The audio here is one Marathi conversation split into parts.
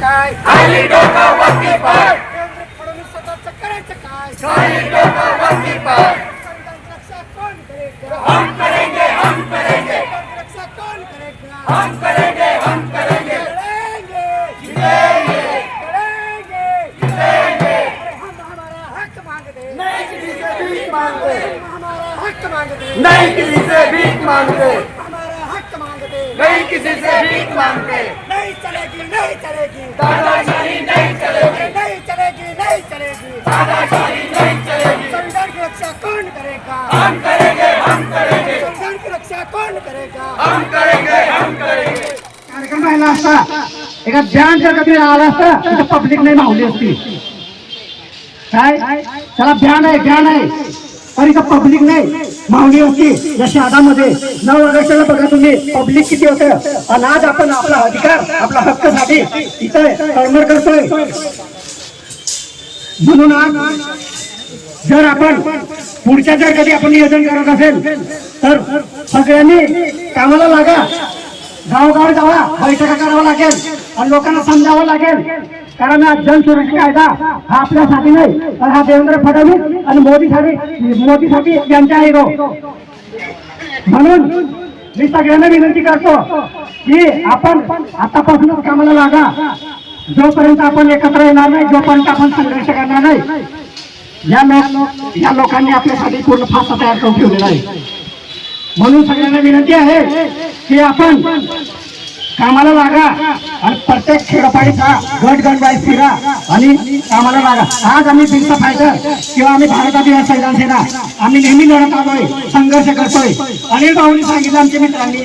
काय खाली डोका वरती पाय फडणवीस स्वतःच करायचं काय खाली डोका वरती हक मांगते नहीं किसी से भीख मांगते। हमारा हक मांगते। नहीं किसी से भीख मांगते। नहीं चलेगी नहीं चलेगी। दादाशाही नहीं चलेगी। नहीं चलेगी नहीं चलेगी। दादाशाही नहीं चलेगी। संविधान की रक्षा कौन करेगा? हम करेंगे हम करेंगे। संविधान की रक्षा कौन करेगा? हम करेंगे हम करेंगे। कार्यक्रम राहिला असता एका बँड जर कधी आला असता तिथं पब्लिक नाही मावली असती काय त्याला बँड आहे बँड आहे पण इथं पब्लिक नाही। मागणी होती. या शहरामध्ये नऊ ऑगस्टला बघा तुम्ही पब्लिक किती होतं? आणि आज आपण आपला अधिकार आपला हक्कसाठी इथं तळमळ करतोय. म्हणून आज जर आपण पुढच्या जर कधी आपण नियोजन करत असेल तर सगळ्यांनी कामाला लागा. गावगाव जावा बैठका करावं लागेल आणि लोकांना समजावं लागेल. कारण हा जनसुरक्षा कायदा हा आपल्यासाठी नाही तर हा देवेंद्र फडणवीस आणि मोदीसाठी मोदीसाठी यांच्या आहे म्हणून मी सगळ्यांना विनंती करतो की आपण आतापासूनच कामाला लागा. जोपर्यंत आपण एकत्र येणार नाही जोपर्यंत आपण संघर्ष करणार नाही. या लोक या लोकांनी आपल्यासाठी पूर्ण फासा तयार करून ठेवलेला आहे. म्हणून सगळ्यांना विनंती आहे की आपण कामाला लागा आणि प्रत्येक खेडोपाडीचा गट गट बाय फिरा आणि कामाला लागा. आज आम्ही बिलचा फायदा किंवा आम्ही भारत अभियान संविधान सेना आम्ही नेहमी लढत आलोय संघर्ष करतोय. अनिल भाऊनी सांगितलं आमच्या मित्रांनी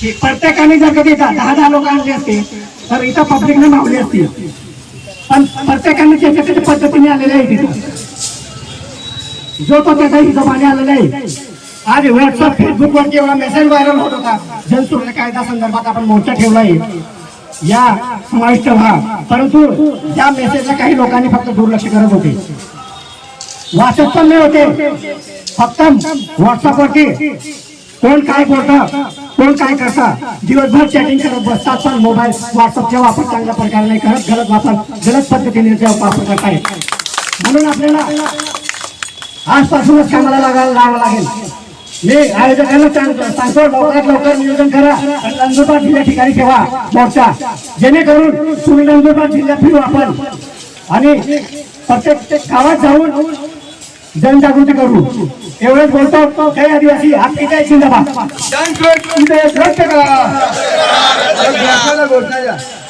की प्रत्येकाने जर कधी दहा दहा दहा लोक आणले असते तर इथं पब्लिकने मावली असती पण प्रत्येकाने त्याच्या त्याच्या पद्धतीने आलेले आहे तिथं. जो तो त्याच्या हिशोबाने आलेला आहे आज व्हॉट्सअप फेसबुक वरती एवढा मेसेज व्हायरल होत होता. जनसुरक्षा कायदा संदर्भात आपण मोर्चा ठेवलाय. या समाविष्ट व्हा. परंतु त्या मेसेजला काही लोकांनी फक्त दुर्लक्ष करत होते. वाचत पण नाही होते. फक्त व्हॉट्सअप वरती कोण काय बोलतं कोण काय करता दिवसभर चॅटिंग करत बसतात पण मोबाईल व्हॉट्सअपचा वापर चांगल्या प्रकारे नाही करत गलत वापर गलत पद्धतीने वापर करतायत. म्हणून आपल्याला आजपासूनच कामाला लागायला लागावं लागेल. मी आयोजकांना सांगतो सांगतो लवकरात लवकर नियोजन करा आणि नंदुरबार जिल्ह्या ठिकाणी ठेवा मोर्चा. जेणेकरून तुम्ही नंदुरबार जिल्ह्यात फिरू आपण. आणि प्रत्येक गावात जाऊन जनजागृती करू. एवढंच बोलतो काही आदिवासी आपली काय जिंदाबाद. रद्द करा.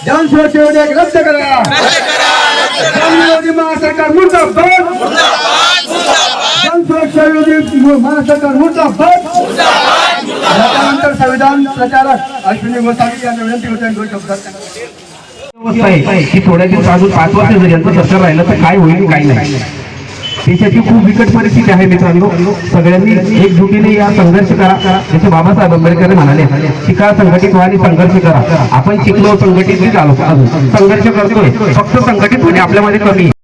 जन सुरक्षा विधेयक रद्द करा. जन विरोधी महासरकार मुर्दाबाद. सुरक्षा विरोधी महासरकार मुर्दाबाद त्यानंतर संविधान प्रचारक अश्विनी गोसावी यांना विनंती होते दोन शब्दात की थोड्या दिवस अजून पाच वर्ष जर यांचं सरकार राहिलं तर काय होईल काय नाही. देशाची खूप बिकट परिस्थिती आहे मित्रांनो. सगळ्यांनी एकजुटीने या संघर्ष करा. जसे बाबासाहेब आंबेडकर म्हणाले शिका संघटित व्हा आणि संघर्ष करा. आपण शिकलो संघटित नाही झालो. संघर्ष करतोय. फक्त संघटित होणे आपल्यामध्ये कमी